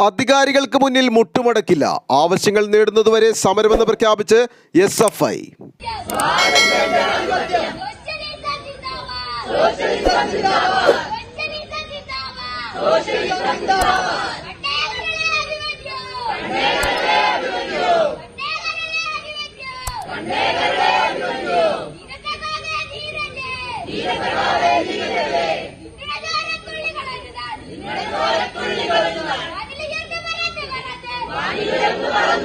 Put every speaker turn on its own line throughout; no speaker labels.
അധികാരികൾക്ക് മുന്നിൽ മുട്ടുമടക്കില്ല. ആവശ്യങ്ങൾ നേടുന്നതുവരെ സമരമെന്ന് പ്രഖ്യാപിച്ച് എസ് എഫ് ഐ.
സോഷ്യലിസം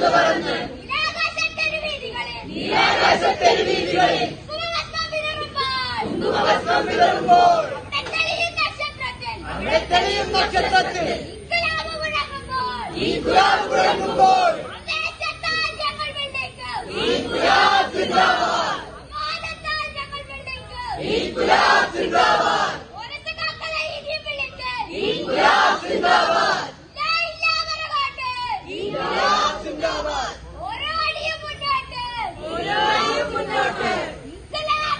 വാനിലുയർന്നു പറന്നു പറന്ന് നീലാകാശത്തെരുവീതികളിൽ കുങ്കുമഭസ്മം വിതറുമ്പോൾ അവിടെ തെളിയും നക്ഷത്രത്തിൽ. ഈ ഗുലാബ് മുഴങ്ങുമ്പോൾ. ഈ ഗുലാബ് സിന്ദാബാദ് ഈ ഗുലാബ് സിന്ദാബാദ് ഈ ഗുലാബ് സിന്ദാബാദ് ഈ ഗുലാബ് സിന്ദാബാദ്
ഓരോ അടിയും മുന്നോട്ട്
ഓരോ അടിയും മുന്നോട്ട്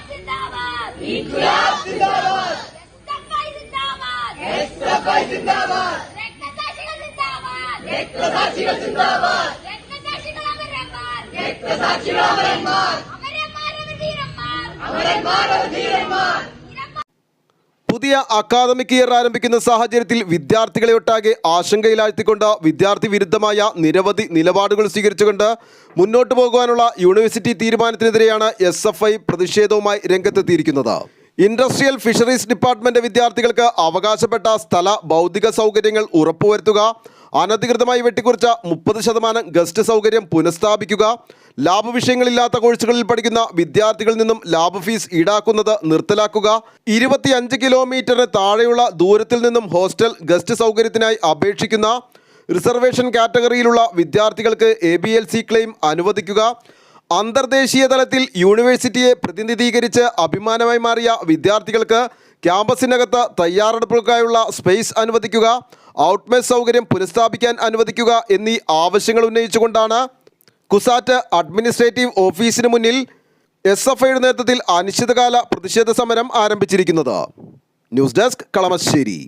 സിന്ദാബാദ്
ഈ ഗുലാബ് സിന്ദാബാദ്
എസ്എഫ്ഐ സിന്ദാബാദ് രക്തസാക്ഷികൾ
രക്തസാക്ഷികൾ
അമരന്മാർ
അമരന്മാർ
ധീരന്മാർ
പുതിയ അക്കാദമിക് ഇയർ ആരംഭിക്കുന്ന സാഹചര്യത്തിൽ വിദ്യാർത്ഥികളെ ഒട്ടാകെ ആശങ്കയിലാഴ്ത്തിക്കൊണ്ട് വിദ്യാർത്ഥി വിരുദ്ധമായ നിരവധി നിലപാടുകൾ സ്വീകരിച്ചുകൊണ്ട് മുന്നോട്ട് പോകുവാനുള്ള യൂണിവേഴ്സിറ്റി തീരുമാനത്തിനെതിരെയാണ് എസ് എഫ് ഐ പ്രതിഷേധവുമായി രംഗത്തെത്തിയിരിക്കുന്നത്. ഇൻഡസ്ട്രിയൽ ഫിഷറീസ് ഡിപ്പാർട്ട്മെന്റ് വിദ്യാർത്ഥികൾക്ക് അവകാശപ്പെട്ട സ്ഥല ഭൗതിക സൗകര്യങ്ങൾ ഉറപ്പുവരുത്തുക അനധികൃതമായി വെട്ടിക്കുറിച്ച മുപ്പത് ശതമാനം ഗസ്റ്റ് സൗകര്യം പുനഃസ്ഥാപിക്കുക ലാഭ വിഷയങ്ങളില്ലാത്ത കോഴ്സുകളിൽ പഠിക്കുന്ന വിദ്യാർത്ഥികളിൽ നിന്നും ലാബ് ഫീസ് ഈടാക്കുന്നത് നിർത്തലാക്കുക ഇരുപത്തിയഞ്ച് കിലോമീറ്ററിന് താഴെയുള്ള ദൂരത്തിൽ നിന്നും ഹോസ്റ്റൽ ഗസ്റ്റ് സൗകര്യത്തിനായി അപേക്ഷിക്കുന്ന റിസർവേഷൻ കാറ്റഗറിയിലുള്ള വിദ്യാർത്ഥികൾക്ക് എ ക്ലെയിം അനുവദിക്കുക അന്തർദേശീയ തലത്തിൽ യൂണിവേഴ്സിറ്റിയെ പ്രതിനിധീകരിച്ച് അഭിമാനമായി മാറിയ വിദ്യാർത്ഥികൾക്ക് ക്യാമ്പസിനകത്ത് തയ്യാറെടുപ്പുകൾക്കായുള്ള സ്പേസ് അനുവദിക്കുക ഔട്ട്മെസ് സൗകര്യം പുനഃസ്ഥാപിക്കാൻ അനുവദിക്കുക എന്നീ ആവശ്യങ്ങൾ ഉന്നയിച്ചുകൊണ്ടാണ് കുസാറ്റ് അഡ്മിനിസ്ട്രേറ്റീവ് ഓഫീസിന് മുന്നിൽ എസ് എഫ് ഐയുടെ നേതൃത്വത്തിൽ അനിശ്ചിതകാല പ്രതിഷേധ സമരം ആരംഭിച്ചിരിക്കുന്നത്. News desk Kalamassery.